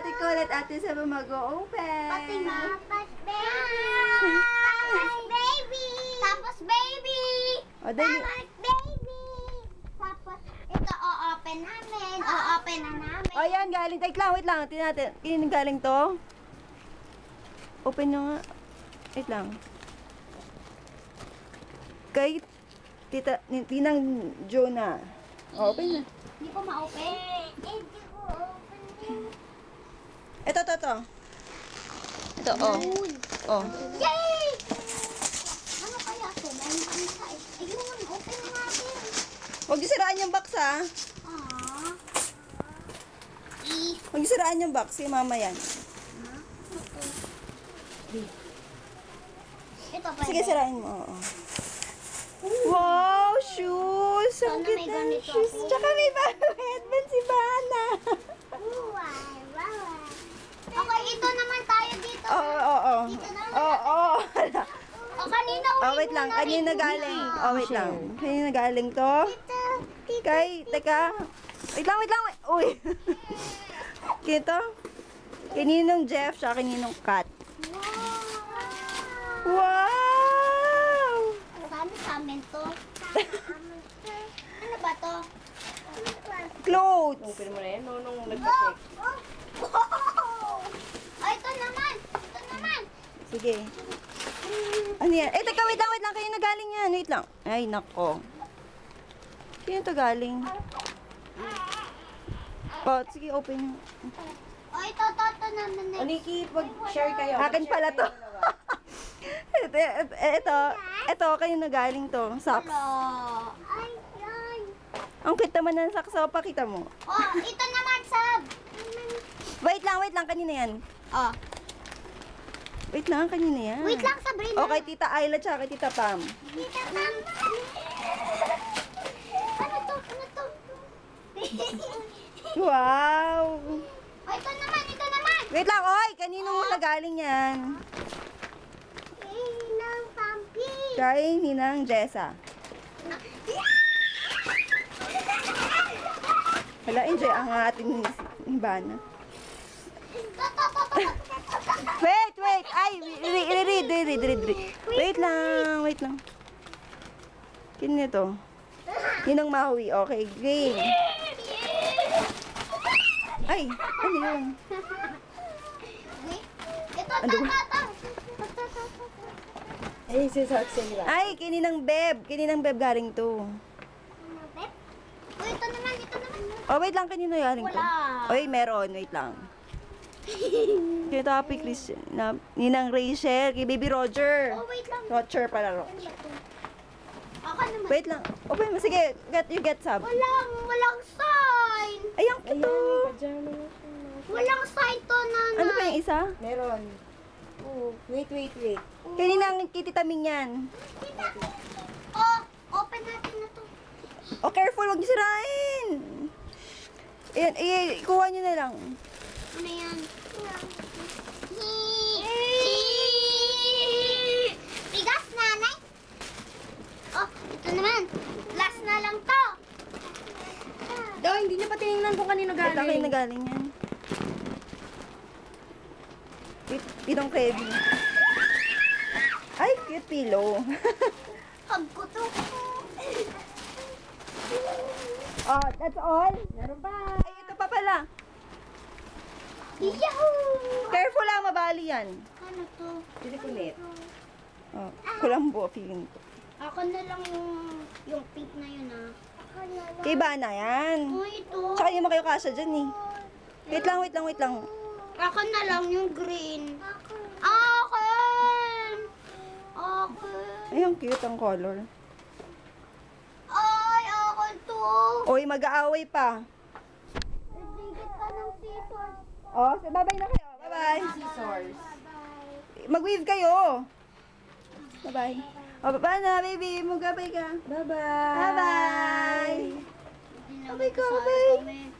ate ko ulit. Ate Saba mag-open. Pati. Tapos baby. Tapos baby. Tapos baby. O, dali. Tapos baby. Tapos ito o-open namin. O-open na namin. O, yan, galing. Wait lang, wait lang. Tingnan natin. Kinin galing to? Open nyo nga. Wait lang. Kay tita, ni- tinang Jonah. O, open na. Hindi ko ma-open. Ito, ito, ito. Ito, oh. Oh. Yay! Ano kaya ito? Meron kami sa... Ayun, open na natin. Huwag siraan yung box, ha? Aww. Eh, Huwag siraan yung box. Si mama yan. ito pa. Sige, sirain mo. Oo. Wow, shoes! Ang may ng shoes. Tsaka may headband si Bana. Okay, ito naman tayo dito. Oo, oo, oo. Dito na lang. Oo, oo. O, kanina Oh, wait lang. Kanina galing. Oh, wait lang. Kanina galing to. Dito, dito. Kay, teka. Wait lang, wait lang. Wait. Uy. Kito. Kaninong Jeff, tsaka kaninong Kat. Wow! Wow! Paano sa amin to? ano ba to? Clothes. Open mo na yan, no, nung Oh! nagpa-check. Oh! Ay, ito naman! Ito naman! Sige. Ano yan? Eh, teka, wait lang, wait lang. Kayo na galing yan. Wait lang. Ay, nako. Sino to galing? Oh, sige, open nyo. Oh, ito, ito, ito naman. O, Nikki, pag-share kayo. Akin pala to. ito, ito, ito, kayo na galing to. Socks. Hello. Ay. Ang cute naman ng socks. Oh, pakita mo. Oh, ito naman, Sab. Wait lang, wait lang. Kanina yan. Oh. Wait lang, kanina yan. Wait lang, Sabrina. O, kay Tita Ayla tsaka kay Tita Pam. Tita Pam. Ano to? Ano to? Wow! oh, ito naman, ito naman. Wait lang, oy! Kanino mo galing yan? Inang Pampi. Kay Ninang Jessa. Hala, enjoy ang ating ni ni Bana. Wait, wait! Ay, read, read, read, read, read, read. Wait lang, wait lang. Kin nito. Ninang Maui, okay, green. Ay, ano yun? Ito, Ano ba? Ay, si Saxon nila. Ay, kininang Beb. Kininang Beb galing to. Oh, ito naman, ito naman. Oh, wait lang, kanino galing to? Wala. Oy, meron, wait lang. Kay Tapi Chris, na, Ninang Rachel, kay Baby Roger. Oh, wait lang. Roger pala, Roger. Ako naman. Wait lang. Open mo, sige, get, you get sub. Walang, walang sign. Ay, ang cute to. Pajama na. Walang sign to, nanay. Ano pa yung isa? Meron. Oh, wait, wait, wait. Kaninang kititaming yan. Oh, open natin na to. Oh, careful, huwag niyo sirain. Ayan, eh, kuha niyo na lang. Ano yan? Bigas, nanay. Oh, ito naman. Last na lang to. Daw, hindi niya pa tinignan kung kanino galing. na galing yan? Wait, pinong Kevin. Ay, cute pillow. Hug ko to. oh, that's all? Meron pa. Ay, ito pa pala. Yahoo! Careful lang, mabali yan. Ano to? Hindi kulit. Oh, kulambo, feeling ko. Ako na lang yung, yung pink na yun, ah. Ako na lang. Kay Bana yan. Oh, ito. Tsaka kayo kasya dyan eh. Wait lang, wait lang, wait lang. Ako na lang yung green. Akin! Akin! Ay, ang cute ang color. Ay, akin to. Oy, mag-aaway pa. Nagdigit ka ng scissors. Oh, bye-bye na kayo. Bye-bye. Scissors. Mag-weave kayo. Bye-bye. Oh, bye na, baby. Mag-bye ka. Bye-bye. Bye-bye. Abay ka, kami.